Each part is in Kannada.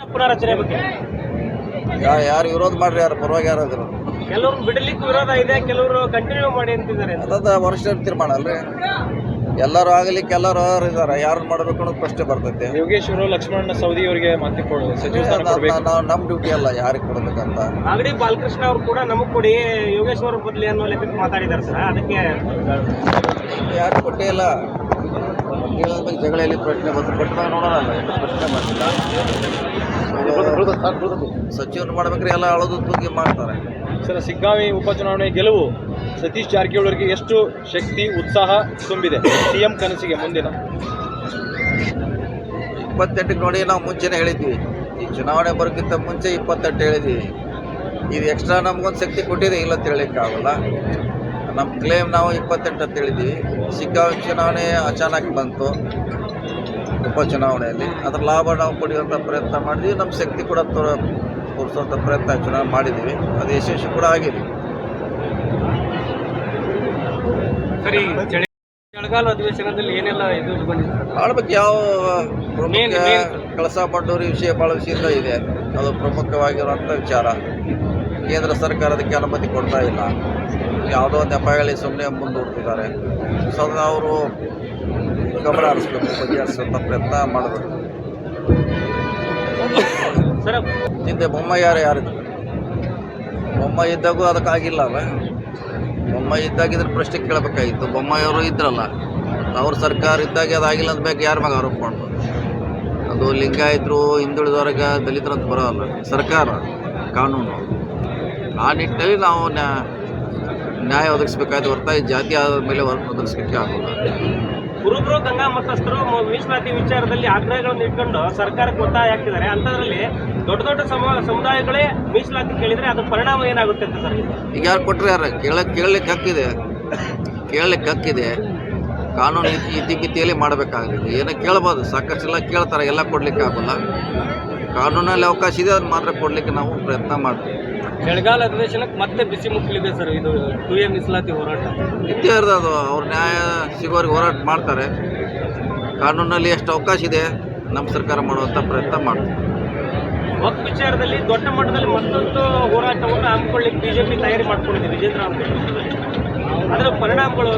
ಪುನರಚನೆ ಬಗ್ಗೆ? ಯಾ- ಯಾರು ವಿರೋಧ ಮಾಡ್ರಿ ಯಾರು ಪರವಾಗಿ ಯಾರು ಅದ್ರ ಕೆಲವರು ಬಿಡಲಿಕ್ಕೆ ವಿರೋಧ ಇದೆ ಕೆಲವರು ಕಂಟಿನ್ಯೂ ಮಾಡಿ ಅಂತಿದ್ದಾರೆ ಅದ ವರ್ಷ ತೀರ್ಮಾನ ಅಲ್ರಿ? ಎಲ್ಲರೂ ಆಗಲಿಕ್ಕೆ ಎಲ್ಲರೂ ಇದಾರೆ ಯಾರು ಮಾಡಬೇಕು ಅನ್ನೋದು ಪ್ರಶ್ನೆ ಬರ್ತೈತೆ. ಯೋಗೇಶ್ವರು ಲಕ್ಷ್ಮಣ ಸೌದಿ ಅವರಿಗೆ ಮಾತಿ ಕೊಡು ಸಚಿವ ಸ್ಥಾನ ಕೊಡ್ಬೇಕು. ನಾವು ನಮ್ಮ ಡ್ಯೂಟಿ ಅಲ್ಲ ಯಾರಿಗೆ ಕೊಡ್ಬೇಕಂತ. ಮಾಗಡಿ ಬಾಲಕೃಷ್ಣ ಅವರು ಕೂಡ ನಮಗ್ ಕೊಡಿ ಯೋಗೇಶ್ವರ ಬದಲಿ ಅನ್ನೋ ಲೆಕ್ಕಕ್ಕೆ ಮಾತಾಡಿದ್ದಾರೆ ಸರ್ ಅದಕ್ಕೆ ಯಾರು ಕೊಟ್ಟೇ ಇಲ್ಲ. ಕೇಳಿದ ಬಗ್ಗೆ ಜಗಳ ಎಲ್ಲಿ ಪ್ರಶ್ನೆ ಬಂತು. ಕೊಟ್ಟದಾಗ ನೋಡೋಣ ಏನು ಪ್ರಶ್ನೆ ಮಾಡಿಲ್ಲ ಸಚಿವರು ಮಾಡ್ಬೇಕ್ರಿ ಎಲ್ಲ ಅಳದು ತೂಗಿ ಮಾಡ್ತಾರೆ. ಸರ್ ಸಿಗ್ಗಾವಿ ಉಪಚುನಾವಣೆ ಗೆಲುವು. ಸತೀಶ್ ಜಾರಕಿಹೊಳಿ ಅವರಿಗೆ ಎಷ್ಟು ಶಕ್ತಿ ಉತ್ಸಾಹ ತುಂಬಿದೆ? ಸಿಎಂ ಕನಸಿಗೆ ಮುಂದಿನ. ಇಪ್ಪತ್ತೆಂಟಕ್ಕೆ ನೋಡಿ ನಾವು ಮುಂಚೆನೇ ಹೇಳಿದ್ವಿ. ಈ ಚುನಾವಣೆ ಬರೋಕ್ಕಿಂತ ಮುಂಚೆ ಇಪ್ಪತ್ತೆಂಟು ಹೇಳಿದ್ವಿ. ಇದು ಎಕ್ಸ್ಟ್ರಾ ನಮಗೊಂದು ಶಕ್ತಿ ಕೊಟ್ಟಿದೆ ಇಲ್ಲ ಅಂತ ಹೇಳಲಿಕ್ಕೆ ಆಗಲ್ಲ ನಮ್ಮ ಕ್ಲೇಮ್ ನಾವು ಇಪ್ಪತ್ತೆಂಟು ಅಂತ ಹೇಳಿದ್ವಿ. ಸಿಕ್ಕ ಚುನಾವಣೆ ಅಚಾನಕ್ ಬಂತು. ಉಪಚುನಾವಣೆಯಲ್ಲಿ. ಅದರ ಲಾಭ ನಾವು ಪಡೆಯುವಂಥ ಪ್ರಯತ್ನ ಮಾಡಿದ್ವಿ. ನಮ್ಮ ಶಕ್ತಿ ಕೂಡ ತೋರ ತೋರಿಸುವಂಥ ಪ್ರಯತ್ನ ಚುನಾವಣೆ ಮಾಡಿದ್ದೀವಿ ಅದು ಯಶಸ್ವಿ ಕೂಡ ಆಗಿದೆ. ಭಾಳ ಚಳಿಗಾಲ ಅಧಿವೇಶನದಲ್ಲಿ ಏನೆಲ್ಲ ಇದು ಬಂದಿದೆ ಮಾಡ್ಬೇಕು ಯಾವ ಪ್ರಮುಖ. ಕಳಸಾ ಬಂಡೂರಿ ವಿಷಯ ಭಾಳ ವಿಷಯದಿಂದ ಇದೆ. ಅದು ಪ್ರಮುಖವಾಗಿರುವಂಥ ವಿಚಾರ. ಕೇಂದ್ರ ಸರ್ಕಾರ ಅದಕ್ಕೆ ಅನುಮತಿ ಕೊಡ್ತಾ ಇಲ್ಲ. ಯಾವುದೋ ಒಂದು ಸುಮ್ಮನೆ ಮುಂದೂಡ್ತಿದ್ದಾರೆ. ಸೊ ಅದನ್ನ ಅವರು ಗಮನ ಹರಿಸ್ಬೇಕು ಬಗೆಹರಿಸುವಂಥ ಪ್ರಯತ್ನ ಮಾಡಬೇಕು. ಸರ್ ಹಿಂದೆ ಬೊಮ್ಮ ಯಾರು ಯಾರಿದ್ರು? ಬೊಮ್ಮ ಇದ್ದಾಗೂ ಅದಕ್ಕಾಗಿಲ್ಲ ಅಲ್ಲ? ಬೊಮ್ಮ ಇದ್ದಾಗ ಇದ್ರ ಪ್ರಶ್ನೆ ಕೇಳಬೇಕಾಗಿತ್ತು. ಬೊಮ್ಮಾಯಿಯವರು ಇದ್ರಲ್ಲ. ಅವ್ರ ಸರ್ಕಾರ ಇದ್ದಾಗ ಅದಾಗಿಲ್ಲ ಅಂತ ಬೇಕು ಯಾರ ಮ್ಯಾಗ ಆರೋಪ ಮಾಡ್ಬೋದು? ಅದು ಲಿಂಗಾಯಿತರು ಹಿಂದುಳಿದವರಿಗೆ ದಲಿತರಂತ ಬರೋಲ್ಲ. ಸರ್ಕಾರ ಕಾನೂನು. ಆ ನಿಟ್ಟಿನಲ್ಲಿ ನಾವು ನ್ಯಾ- ನ್ಯಾಯ ಒದಗಿಸ್ಬೇಕಾಯ್ತು ಹೊರತಾಗಿ ಜಾತಿ ಆಧಾರದ ಮೇಲೆ ಒದ- ಒದಗಿಸ್ಲಿಕ್ಕೆ ಆಗೋಲ್ಲ. ಕುರುಬರು ಗಂಗಾ ಮತಸ್ಥರು ಮೀಸಲಾತಿ ವಿಚಾರದಲ್ಲಿ ಆಗ್ರಹಗಳನ್ನು ಇಟ್ಕೊಂಡು ಸರ್ಕಾರಕ್ಕೆ ಒತ್ತಾಯ ಹಾಕ್ತಿದ್ದಾರೆ ಅಂಥದ್ರಲ್ಲಿ ದೊಡ್ಡ ದೊಡ್ಡ ಸಮ ಸಮುದಾಯಗಳೇ ಮೀಸಲಾತಿ ಕೇಳಿದ್ರೆ ಅದರ ಪರಿಣಾಮ ಏನಾಗುತ್ತೆ ಅಂತ ಸರ್? ಈಗ ಯಾರು ಕೊಟ್ಟರೆ ಯಾರು? ಕೇಳಕ್ಕೆ ಕೇಳಲಿಕ್ಕೆ ಹಕ್ಕಿದೆ. ಕೇಳಲಿಕ್ಕೆ ಹಕ್ಕಿದೆ. ಕಾನೂನು ಇತಿ- ಇತಿಮಿತಿಯಲ್ಲಿ ಮಾಡಬೇಕಾಗಿದೆ ಏನೋ ಕೇಳ್ಬೋದು. ಸಾಕಷ್ಟೆಲ್ಲ ಕೇಳ್ತಾರೆ. ಎಲ್ಲ ಕೊಡಲಿಕ್ಕೆ ಆಗೋಲ್ಲ. ಕಾನೂನಲ್ಲಿ ಅವಕಾಶ ಇದೆ ಅದನ್ನು ಮಾತ್ರ ಕೊಡಲಿಕ್ಕೆ ನಾವು ಪ್ರಯತ್ನ ಮಾಡ್ತೀವಿ. ಚಳಿಗಾಲ ಅಧಿವೇಶನಕ್ಕೆ ಮತ್ತೆ ಬಿಸಿ ಮುಕ್ಕಲಿದೆ ಸರ್. ಇದು ಟು ಎ ಮೀಸಲಾತಿ ಹೋರಾಟ. ಇದ್ದೇ ಇರೋದು ಅದು ಅವ್ರ ನ್ಯಾಯ ಸಿಗೋರಿಗೆ ಹೋರಾಟ ಮಾಡ್ತಾರೆ. ಕಾನೂನಲ್ಲಿ ಎಷ್ಟು ಅವಕಾಶ ಇದೆ ನಮ್ಮ ಸರ್ಕಾರ ಮಾಡುವಂಥ ಪ್ರಯತ್ನ ಮಾಡ್ತಾರೆ. ವಕ್ ವಿಚಾರದಲ್ಲಿ ದೊಡ್ಡ ಮಟ್ಟದಲ್ಲಿ ಮತ್ತೊಂದು ಹೋರಾಟವನ್ನು ಹಮ್ಮಿಕೊಳ್ಳಿಕ್ಕೆ ಬಿಜೆಪಿ ತಯಾರಿ ಮಾಡ್ಕೊಂಡಿದೆ ವಿಜೇಂದ್ರ ಅದರ ಪರಿಣಾಮಗಳು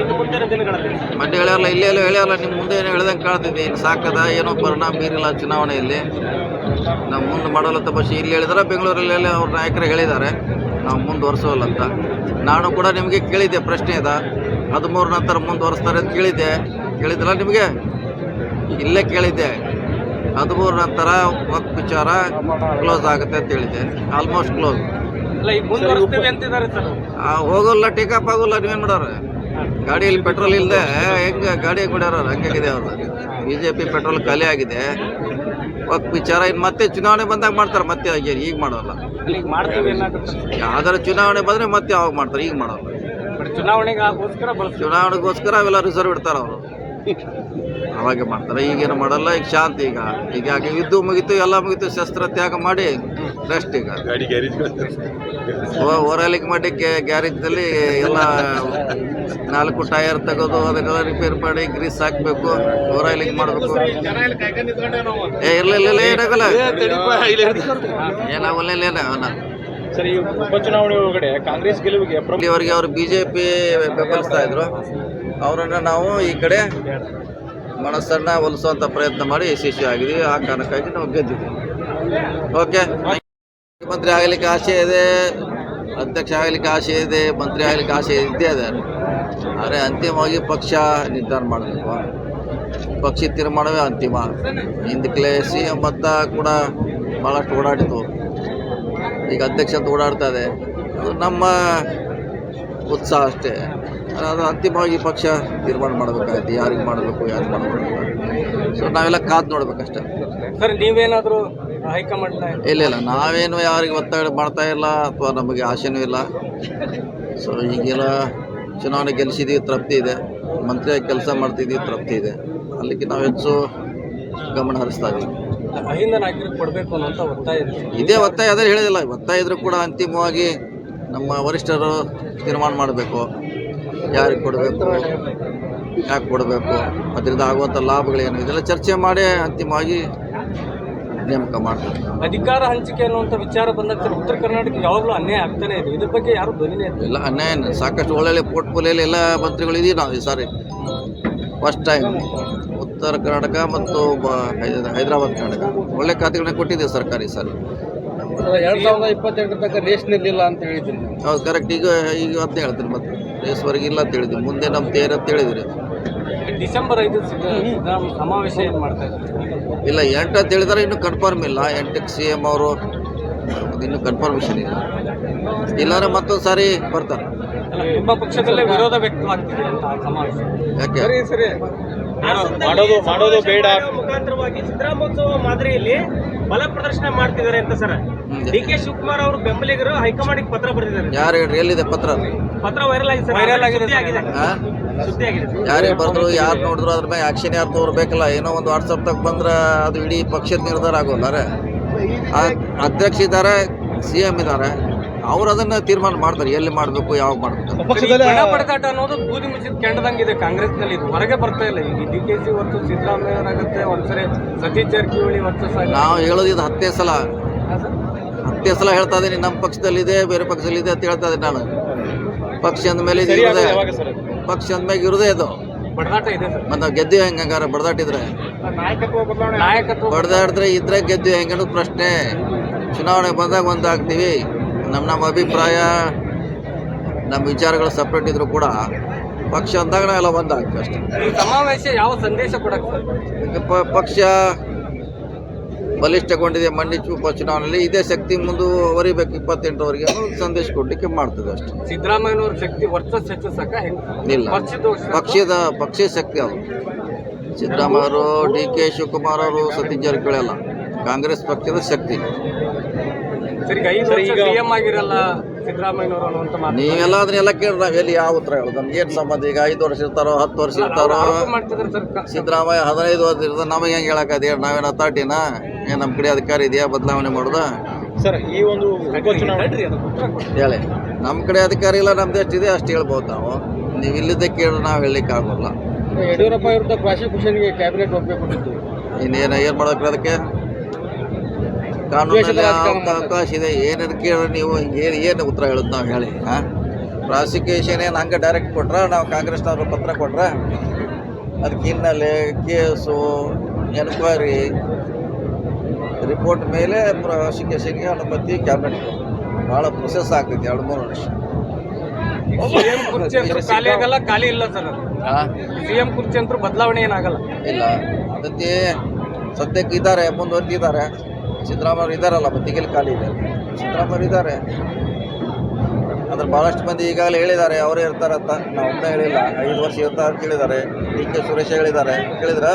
ಇನ್ನು ಮುಂದಿನ ದಿನಗಳಲ್ಲಿ. ಮತ್ತೆ ಹೇಳ್ಯಾರಲ್ಲ ಇಲ್ಲೇ ಎಲ್ಲ ಹೇಳ್ಯಾರಲ್ಲ ನಿಮ್ಮ ಮುಂದೆ ಏನು ಹೇಳ್ದಂಗೆ ಕಾಣ್ತಿದ್ದೀನಿ ಸಾಕದ ಏನೋ ಪರಿಣಾಮ ಬೀರಿಲ್ಲ ಚುನಾವಣೆಯಲ್ಲಿ. ನಾವು ಮುಂದೆ ಮಾಡಲ್ಲ ಭಾಷೆ. ಇಲ್ಲಿ ಹೇಳಿದ್ರೆ ಬೆಂಗಳೂರಲ್ಲಿ ಅವ್ರ ನಾಯಕರು ಹೇಳಿದ್ದಾರೆ. ನಾವು ಮುಂದುವರ್ಸೋಲ್ಲ ಅಂತ. ನಾನು ಕೂಡ ನಿಮಗೆ ಕೇಳಿದ್ದೆ ಪ್ರಶ್ನೆ ಇದೆ. ಹದಿಮೂರು ನಂತರ ಮುಂದುವರಿಸ್ತಾರೆ ಅಂತ ಕೇಳಿದ್ದೆ. ಕೇಳಿದ್ರಲ್ಲ ನಿಮಗೆ? ಇಲ್ಲೇ ಕೇಳಿದ್ದೆ. ಹದಿಮೂರು ನಂತರ ವಕ್ ವಿಚಾರ ಕ್ಲೋಸ್ ಆಗುತ್ತೆ ಅಂತ ಹೇಳಿದ್ದೆ. ಆಲ್ಮೋಸ್ಟ್ ಕ್ಲೋಸ್ ಹೋಗೋಲ್ಲ ಟೇಕಪ್ ಆಗೋಲ್ಲ ನೀವೇನು ಮಾಡೋರು? ಗಾಡಿಯಲ್ಲಿ ಪೆಟ್ರೋಲ್ ಇಲ್ಲದೆ ಹೆಂಗೆ ಗಾಡಿ ಕೊಡ್ಯಾರ ಹಂಗಾಗಿದೆ ಅವ್ರದ್ದು ಬಿ ಜೆ ಪಿ ಪೆಟ್ರೋಲ್ ಖಾಲಿ ಆಗಿದೆ. ವಿಚಾರ ಇನ್ನು ಮತ್ತೆ ಚುನಾವಣೆ ಬಂದಾಗ ಮಾಡ್ತಾರೆ ಮತ್ತೆ ಈಗ ಮಾಡೋಲ್ಲ ಯಾವ್ದಾರ ಚುನಾವಣೆ ಬಂದರೆ ಮತ್ತೆ ಅವಾಗ ಮಾಡ್ತಾರೆ ಈಗ ಮಾಡೋಲ್ಲ. ಚುನಾವಣೆಗೋಸ್ಕರ ಚುನಾವಣೆಗೆ ಚುನಾವಣೆಗೋಸ್ಕರ ಅವೆಲ್ಲ ರಿಸರ್ವ್ ಇಡ್ತಾರೆ ಅವರು. ಅವಾಗೆ ಮಾಡ್ತಾರೆ. ಈಗೇನು ಮಾಡಲ್ಲ ಈಗ ಶಾಂತಿ ಈಗ. ಈಗ ಯಾಕೆ ಯುದ್ಧ ಮುಗೀತು ಎಲ್ಲ ಮುಗಿತು ಶಸ್ತ್ರ ತ್ಯಾಗ ಮಾಡಿ ರೆಸ್ಟ್ ಈಗ. ಓರಾಲಿಕ್ ಗ್ಯಾರೇಜ್ ಗ್ಯಾರೇಜ್ದಲ್ಲಿ ಎಲ್ಲ ನಾಲ್ಕು ಟೈರ್ ತೆಗೆದು ಅದನ್ನೆಲ್ಲ ರಿಪೇರ್ ಮಾಡಿ ಗ್ರೀಸ್ ಹಾಕಬೇಕು ಓರಾಲಿಕ್ ಮಾಡಬೇಕು. ಏ ಇಲ್ಲ ಇಲ್ಲ. ಇಲ್ಲ ಏನಾಗಲ್ಲ ಏನಾಗಲ್ಲ ಇಲ್ಲ ಏನ ಸರ್ ಉಪಚುನಾವಣೆ ಒಳಗಡೆ ಕಾಂಗ್ರೆಸ್ ಗೆಲುವಿಗೆ ಇಲ್ಲಿವರೆಗೆ ಅವರು ಬಿಜೆಪಿ ಜೆ ಪಿ ಬೆಂಬಲಿಸ್ತಾ ಇದ್ರು. ಅವರನ್ನು ನಾವು ಈ ಕಡೆ ಮನಸ್ಸನ್ನು ಒಲಿಸುವಂಥ ಪ್ರಯತ್ನ ಮಾಡಿ ಯಶಸ್ವಿ ಆಗಿದ್ದೀವಿ. ಆ ಕಾರಣಕ್ಕಾಗಿ ನಾವು ಗೆದ್ದಿದ್ದೀವಿ. ಓಕೆ ಮುಖ್ಯಮಂತ್ರಿ ಆಗಲಿಕ್ಕೆ ಆಸೆ ಇದೆ, ಅಧ್ಯಕ್ಷ ಆಗಲಿಕ್ಕೆ ಆಸೆ ಇದೆ, ಮಂತ್ರಿ ಆಗಲಿಕ್ಕೆ ಆಸೆ ಇದ್ದೇ ಇದೆ. ಆದರೆ ಅಂತಿಮವಾಗಿ ಪಕ್ಷ ನಿರ್ಧಾರ ಮಾಡಬೇಕು. ಪಕ್ಷ ತೀರ್ಮಾನವೇ ಅಂತಿಮ. ಹಿಂದಕ್ಕೆ ಸಿ ಎಂ ಕೂಡ ಭಾಳಷ್ಟು ಓಡಾಡಿತು. ಈಗ ಅಧ್ಯಕ್ಷ ಅಂತ ಓಡಾಡ್ತಾ ಇದೆ. ಅದು ನಮ್ಮ ಉತ್ಸಾಹ ಅಷ್ಟೇ. ಅದು ಅಂತಿಮವಾಗಿ ಪಕ್ಷ ತೀರ್ಮಾನ ಮಾಡಬೇಕಾಗುತ್ತೆ. ಯಾರಿಗೆ ಮಾಡಬೇಕು ಯಾರು ಮಾಡಬೇಕು ಸೊ ನಾವೆಲ್ಲ ಕಾದು ನೋಡ್ಬೇಕಷ್ಟೇ. ಸರ್ ನೀವೇನಾದರೂ ಹೈಕಮಾಂಡ್ ಇಲ್ಲ ಇಲ್ಲ. ನಾವೇನು ಯಾರಿಗೆ ಒತ್ತಡ ಮಾಡ್ತಾ ಇಲ್ಲ ಅಥವಾ ನಮಗೆ ಆಸೆನೂ ಇಲ್ಲ. ಸೊ ಈಗೆಲ್ಲ ಚುನಾವಣೆ ಗೆಲ್ಲಿಸಿದ್ದೀವಿ ತೃಪ್ತಿ ಇದೆ. ಮಂತ್ರಿಯಾಗಿ ಕೆಲಸ ಮಾಡ್ತಿದ್ದೀವಿ ತೃಪ್ತಿ ಇದೆ. ಅಲ್ಲಿಗೆ ನಾವು ಹೆಚ್ಚು ಗಮನ ಹರಿಸ್ತಾ ಇದ್ದೀವಿ ಅಹಿಂದ ನಾಯಕರಿಗೆ ಕೊಡಬೇಕು ಅನ್ನೋಂಥ ಒತ್ತಾಯ ಇದೆ ಇದೇ ಒತ್ತಾಯ ಆದರೆ ಹೇಳಿದಿಲ್ಲ ಒತ್ತಾಯ ಇದ್ರೂ ಕೂಡ ಅಂತಿಮವಾಗಿ ನಮ್ಮ ವರಿಷ್ಠರು ತೀರ್ಮಾನ ಮಾಡಬೇಕು. ಯಾರಿಗೆ ಕೊಡಬೇಕು? ಯಾಕೆ ಕೊಡಬೇಕು? ಅದರಿಂದ ಆಗುವಂಥ ಲಾಭಗಳೇನು? ಇದೆಲ್ಲ ಚರ್ಚೆ ಮಾಡಿ ಅಂತಿಮವಾಗಿ ನೇಮಕ ಮಾಡ್ತೀವಿ. ಅಧಿಕಾರ ಹಂಚಿಕೆ ಅನ್ನುವಂಥ ವಿಚಾರ ಬಂದಾಗ ಉತ್ತರ ಕರ್ನಾಟಕ ಯಾವಾಗಲೂ ಅನ್ಯಾಯ ಆಗ್ತಾನೆ ಇದೆ. ಇದ್ರ ಬಗ್ಗೆ ಯಾರು ಧ್ವನಿನೇ ಇಲ್ಲ. ಎಲ್ಲ ಅನ್ಯಾಯ ಏನ್- ಸಾಕಷ್ಟು ಒಳ್ಳೊಳ್ಳೆ ಪೋರ್ಟ್ಫೋಲಿಯಲ್ಲಿ ಎಲ್ಲ ಮಂತ್ರಿಗಳು ಇದೀವಿ ನಾವು ಈ ಸಾರಿ. ಫಸ್ಟ್ ಟೈಮ್ ಉತ್ತರ ಕರ್ನಾಟಕ ಮತ್ತು ಹೈದರಾಬಾದ್ ಕರ್ನಾಟಕ. ಒಳ್ಳೆ ಖಾತೆಗಳನ್ನ ಕೊಟ್ಟಿದ್ದೀವಿ ಸರ್ಕಾರಿ ಸರ್ ಸಾರಿ. ಎರಡು ಸಾವಿರದ ಇಪ್ಪತ್ತೆರಡು ತನಕ ರೇಷನ್ ಇರಲಿಲ್ಲ ಅಂತ ಹೇಳಿದ್ದೀನಿ ಹೌದು ಕರೆಕ್ಟ್ ಈಗ ಈಗ ಅಂತ ಹೇಳ್ತೀನಿ ಮತ್ತೆ. ರೇಸ್ವರೆಗೆ ಇಲ್ಲ ಅಂತ ಹೇಳಿದ್ವಿ. ಮುಂದೆ ನಮ್ಮ ಏನಂತ ಅಂತ ಹೇಳಿದ್ರಿ ಡಿಸೆಂಬರ್ ಐದು ಸಮಾವೇಶ ಏನು ಮಾಡ್ತಾ ಇದ್ದಾರೆ? ಇಲ್ಲ ಎಂಟು ಅಂತ ಹೇಳಿದಾರೆ ಇನ್ನೂ ಕನ್ಫರ್ಮ್ ಇಲ್ಲ. ಎಂಟಕ್ಕೆ ಸಿ ಎಂ ಅವರು ಇನ್ನೂ ಕನ್ಫರ್ಮೇಷನ್ ಇಲ್ಲ. ಇಲ್ಲಾಂದ್ರೆ ಮತ್ತೊಂದು ಸಾರಿ ಬರ್ತಾರೆ. ನಿಮ್ಮ ಪಕ್ಷದಲ್ಲೇ ವಿರೋಧ ವ್ಯಕ್ತವಾಗ್ತಿದೆ ಅಂತ ಸಮಾವೇಶ. ಯಾಕೆ? ಸರಿ ಮಾಡೋದು ಮಾಡೋದು ಬೇಡ ಮುಖಾಂತರವಾಗಿ ಸಿದ್ದರಾಮೋತ್ಸವ ಮಾದರಿಯಲ್ಲಿ ಬಲ ಪ್ರದರ್ಶನ ಮಾಡ್ತಿದ್ದಾರೆ ಅಂತ ಸರ್. ಡಿ ಕೆ ಶಿವಕುಮಾರ್ ಅವರು ಬೆಂಬಲಿಗರು ಹೈಕಮಾಂಡ್ ಪತ್ರ ಬರೆದಿದ್ದಾರೆ. ಯಾರು ಹೇಳ್ರಿ ಎಲ್ಲಿದೆ ಪತ್ರ? ಪತ್ರ ವೈರಲ್ ಆಗಿದೆ ವೈರಲ್ ಆಗಿದೆ ಸುದ್ದಿ ಆಗಿದೆ. ಸುದ್ದಿ ಆಗಿದೆ. ಯಾರೇ ಬರೆದ್ರು ಯಾರು ನೋಡಿದ್ರು ಅದ್ರ ಮೇಲೆ ಆಕ್ಷನ್ ಯಾರು ತೋರ್ಬೇಕಲ್ಲ? ಏನೋ ಒಂದು ವಾಟ್ಸಪ್ದಾಗ ಬಂದ್ರೆ ಅದು ಇಡೀ ಪಕ್ಷದ ನಿರ್ಧಾರ ಆಗೋಲ್ಲ ಅಧ್ಯಕ್ಷ ಇದ್ದಾರೆ ಸಿ ಎಂ ಇದ್ದಾರೆ ಅವ್ರು ಅದನ್ನ ತೀರ್ಮಾನ ಮಾಡ್ತಾರೆ. ಎಲ್ಲಿ ಮಾಡಬೇಕು ಯಾವಾಗ ಮಾಡಬೇಕು ಬಡಕಾಟ ಅನ್ನೋದು ಬೂದಿ ಮುಚ್ಚಿದ ಕೆಂಡದಂಗಿದೆ ಕಾಂಗ್ರೆಸ್ನಲ್ಲಿ. ಇದು ಹೊರಗೆ ಬರ್ತಾ ಇಲ್ಲ. ಈಗ ಡಿ ಕೆ ಸಿ ವರ್ಸಸ್ ಸಿದ್ದರಾಮಯ್ಯರಾಗುತ್ತೆ ಒಂದ್ಸರಿ ಸತೀಶ್ ಜಾರಕಿಹೊಳಿ ವರ್ಸಸ್ ನಾವು ಹೇಳೋದು ಇದು ಹತ್ತೇ ಸಲ. ಹತ್ತೇ ಸಲ ಹೇಳ್ತಾ ಇದ್ದೀನಿ ನಮ್ಮ ಪಕ್ಷದಲ್ಲಿದೆ ಬೇರೆ ಪಕ್ಷದಲ್ಲಿದೆ ಅಂತ ಹೇಳ್ತಾ ಇದ್ದೀನಿ ನಾನು. ಪಕ್ಷ ಅಂದಮೇಲೆ ಇದು ಸರಿ ಇರೋದೇ. ಪಕ್ಷ ಅಂದ್ಮೇಲೆ ಇರೋದೇ ಇದು ಬಡದಾಟ ಇದೆ ಸರ್. ಮತ್ತು ನಾವು ಗೆದ್ದಿವಿ ಹೆಂಗೆ ಹಂಗಾರೆ ಬಡ್ದಾಟಿದ್ರೆ? ನಾಯಕತ್ವ ಬದಲಾವಣೆ ನಾಯಕತ್ವ ಬಡ್ದಾಡಿದ್ರೆ ಇದ್ರೆ ಗೆದ್ದು ಹೆಂಗೆ ಪ್ರಶ್ನೆ. ಚುನಾವಣೆ ಬಂದಾಗ ಒಂದಾಗ್ತೀವಿ. ನಮ್ಮ ನಮ್ಮ ಅಭಿಪ್ರಾಯ ನಮ್ಮ ವಿಚಾರಗಳು ಸಪ್ರೇಟ್ ಇದ್ರು ಕೂಡ ಪಕ್ಷ ಅಂದಾಗ ಎಲ್ಲ ಒಂದಾಗ್ತದೆ ಅಷ್ಟೇ. ಸಮಾವೇಶ ಯಾವ ಸಂದೇಶ ಕೊಡಕ್ಕೆ ಪಕ್ಷ ಬಲಿಷ್ಠಗೊಂಡಿದೆ ಮಂಡಿ ಉಪಚುನಾವಣೆಯಲ್ಲಿ ಇದೇ ಶಕ್ತಿ ಮುಂದುವರಿಬೇಕು ಇಪ್ಪತ್ತೆಂಟರವರೆಗೆ ಸಂದೇಶ ಕೊಡಲಿಕ್ಕೆ ಮಾಡ್ತದೆ ಅಷ್ಟೇ. ಸಿದ್ದರಾಮಯ್ಯನವ್ರ ಶಕ್ತಿ ವರ್ಷ ಹೆಚ್ಚಿಸಕ ಇಲ್ಲ ಪಕ್ಷದ ಪಕ್ಷದ ಪಕ್ಷದ ಶಕ್ತಿ ಅದು. ಸಿದ್ದರಾಮಯ್ಯವರು ಡಿ ಕೆ ಶಿವಕುಮಾರ್ ಅವರು ಸತೀಶ್ ಜಾರಕಿಹೊಳಿ ಅಲ್ಲ ಕಾಂಗ್ರೆಸ್ ಪಕ್ಷದ ಶಕ್ತಿ. ನೀವೆಲ್ಲ ಅದನ್ನೆಲ್ಲ ಕೇಳಿ ನಾವು ಎಲ್ಲಿ ಯಾವ ಉತ್ತರ ಹೇಳೋದು? ನಮ್ಗೆ ಏನು ಸಂಬಂಧ? ಈಗ ಐದು ವರ್ಷ ಇರ್ತಾರೋ ಹತ್ತು ವರ್ಷ ಇರ್ತಾರೋ? ಸಿದ್ದರಾಮಯ್ಯ ಹದಿನೈದು ವರ್ಷ ಇರ್ತದೆ ನಮಗೆ ಹೆಂಗೆ ಹೇಳಕ್ಕಾದ ಹೇಳಿ ನಾವೇನು ಅಥಾರಿಟಿನ? ಏನು ನಮ್ಮ ಕಡೆ ಅಧಿಕಾರ ಇದೆಯಾ ಬದಲಾವಣೆ ಮಾಡೋದಾ? ಸರ್ ಈ ಒಂದು. ಹೇಳಿ. ನಮ್ಮ ಕಡೆ ಅಧಿಕಾರ ಇಲ್ಲ ನಮ್ದು ಎಷ್ಟಿದೆ ಅಷ್ಟು ಹೇಳ್ಬೋದು ನಾವು. ನೀವು ಇಲ್ಲಿದ್ದೆ ಕೇಳಿದ್ರೆ ನಾವು ಹೇಳಲಿಕ್ಕೆ ಆಗೋಲ್ಲ. ಯಡಿಯೂರಪ್ಪ ವಿರುದ್ಧ ಪ್ರಾಸಿಕ್ಯೂಷನ್ಗೆ ಕ್ಯಾಬಿನೆಟ್ ಕೊಟ್ಟಿತ್ತು ಇನ್ನೇನು ಏನು ಮಾಡೋಕ್ರಿ ಅದಕ್ಕೆ? ಕಾನೂನಲ್ಲಿ ಅವಕಾಶ ಇದೆ ಏನೇನು ಕೇಳಿ ನೀವು? ಏನು ಏನು ಉತ್ತರ ಹೇಳೋದು ನಾವು ಹೇಳಿ ಹಾಂ? ಪ್ರಾಸಿಕ್ಯೂಷನ್ ಏನು ಹಂಗೆ ಡೈರೆಕ್ಟ್ ಕೊಟ್ರೆ ನಾವು ಕಾಂಗ್ರೆಸ್ನವ್ರು ಪತ್ರ ಕೊಟ್ರೆ? ಅದಕ್ಕೆ ಹಿನ್ನೆಲೆ ಕೇಸು ಎನ್ಕ್ವೈರಿ ರಿಪೋರ್ಟ್ ಮೇಲೆ ಪ್ರಾಸಿಕ್ಯೂಷನ್ಗೆ ಅನುಮತಿ ಕ್ಯಾಬಿನೆಟ್ ಭಾಳ ಪ್ರೊಸೆಸ್ ಆಗ್ತೈತಿ ಎರಡು ಮೂರು ವರ್ಷ. ಖಾಲಿ ಆಗಲ್ಲ ಖಾಲಿ ಇಲ್ಲ ಸರ್ ಅದು. ಹಾಂ ಸಿಎಂ ಕುರ್ಚಿ ಅಂತೂ ಬದಲಾವಣೆ ಏನಾಗಲ್ಲ ಇಲ್ಲ ಅದಕ್ಕೆ ಸದ್ಯಕ್ಕೆ ಇದ್ದಾರೆ ಮುಂದುವರೆದಿದ್ದಾರೆ. ಸಿದ್ದರಾಮಯ್ಯ ಇದ್ದಾರಲ್ಲ ಬತ್ತಿಗೆಲ್ ಖಾಲಿ ಇದೆ. ಸಿದ್ದರಾಮಯ್ಯವ್ರು ಇದ್ದಾರೆ. ಅಂದ್ರೆ ಭಾಳಷ್ಟು ಮಂದಿ ಈಗಾಗಲೇ ಹೇಳಿದ್ದಾರೆ, ಅವರೇ ಅಂತ. ನಾವು ಒಮ್ಮೆ ಹೇಳಿಲ್ಲ. ಐದು ವರ್ಷ ಇರ್ತಾರೆ ಅಂತ ಹೇಳಿದ್ದಾರೆ ಡಿ ಕೆ ಸುರೇಶ್ ಹೇಳಿದ್ದಾರೆ. ಹೇಳಿದ್ರ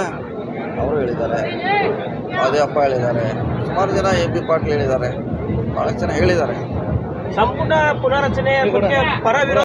ಅವರು ಹೇಳಿದ್ದಾರೆ. ಅಪ್ಪ ಹೇಳಿದ್ದಾರೆ. ಸುಮಾರು ಜನ ಎ ಬಿ ಪಾಟೀಲ್ ಹೇಳಿದ್ದಾರೆ. ಭಾಳಷ್ಟು ಜನ ಹೇಳಿದ್ದಾರೆ. ಸಂಪುಟ ಪುನಾರಚನೆ ಪರ